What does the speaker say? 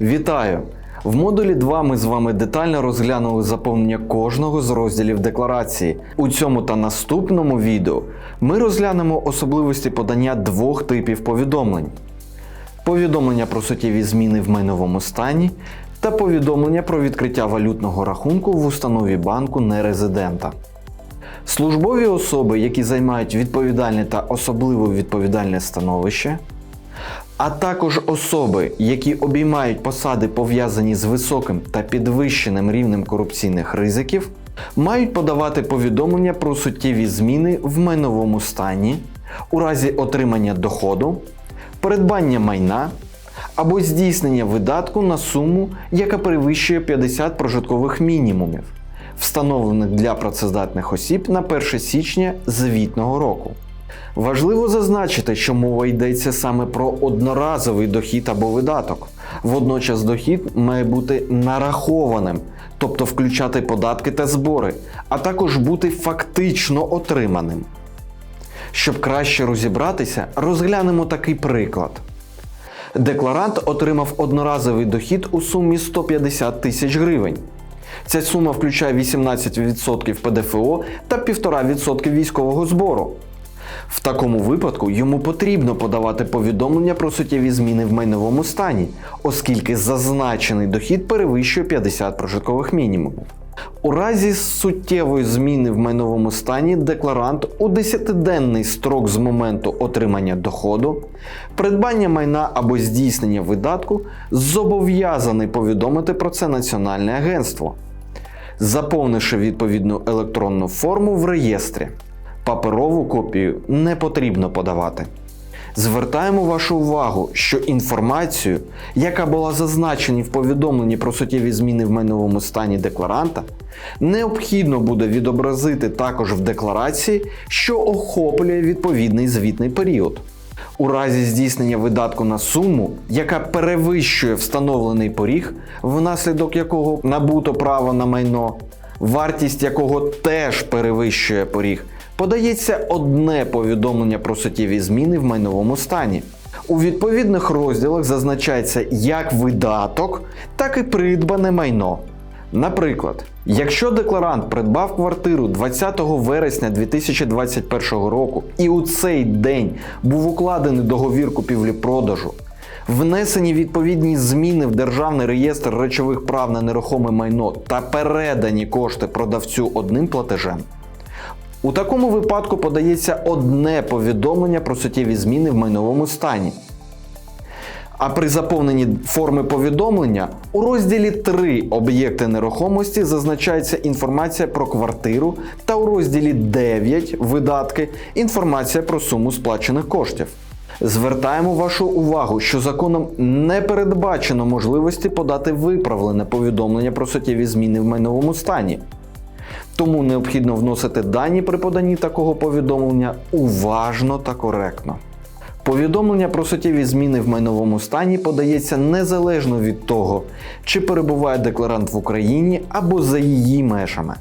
Вітаю! В модулі 2 ми з вами детально розглянули заповнення кожного з розділів декларації. У цьому та наступному відео ми розглянемо особливості подання двох типів повідомлень: повідомлення про суттєві зміни в майновому стані та повідомлення про відкриття валютного рахунку в установі банку нерезидента. Службові особи, які займають відповідальне та особливо відповідальне становище, а також особи, які обіймають посади пов'язані з високим та підвищеним рівнем корупційних ризиків, мають подавати повідомлення про суттєві зміни в майновому стані у разі отримання доходу, придбання майна або здійснення видатку на суму, яка перевищує 50 прожиткових мінімумів, встановлених для працездатних осіб на 1 січня звітного року. Важливо зазначити, що мова йдеться саме про одноразовий дохід або видаток. Водночас дохід має бути нарахованим, тобто включати податки та збори, а також бути фактично отриманим. Щоб краще розібратися, розглянемо такий приклад. Декларант отримав одноразовий дохід у сумі 150 тисяч гривень. Ця сума включає 18% ПДФО та 1,5% військового збору. В такому випадку йому потрібно подавати повідомлення про суттєві зміни в майновому стані, оскільки зазначений дохід перевищує 50 прожиткових мінімумів. У разі суттєвої зміни в майновому стані декларант у 10-денний строк з моменту отримання доходу, придбання майна або здійснення видатку зобов'язаний повідомити про це Національне агентство, заповнивши відповідну електронну форму в реєстрі. Паперову копію не потрібно подавати. Звертаємо вашу увагу, що інформацію, яка була зазначена в повідомленні про суттєві зміни в майновому стані декларанта, необхідно буде відобразити також в декларації, що охоплює відповідний звітний період. У разі здійснення видатку на суму, яка перевищує встановлений поріг, внаслідок якого набуто право на майно, вартість якого теж перевищує поріг, подається одне повідомлення про суттєві зміни в майновому стані. У відповідних розділах зазначається як видаток, так і придбане майно. Наприклад, якщо декларант придбав квартиру 20 вересня 2021 року і у цей день був укладений договір купівлі-продажу, внесені відповідні зміни в Державний реєстр речових прав на нерухоме майно та передані кошти продавцю одним платежем, у такому випадку подається одне повідомлення про суттєві зміни в майновому стані. А при заповненні форми повідомлення у розділі 3 об'єкти нерухомості зазначається інформація про квартиру та у розділі 9 видатки інформація про суму сплачених коштів. Звертаємо вашу увагу, що законом не передбачено можливості подати виправлене повідомлення про суттєві зміни в майновому стані. Тому необхідно вносити дані при поданні такого повідомлення уважно та коректно. Повідомлення про суттєві зміни в майновому стані подається незалежно від того, чи перебуває декларант в Україні або за її межами.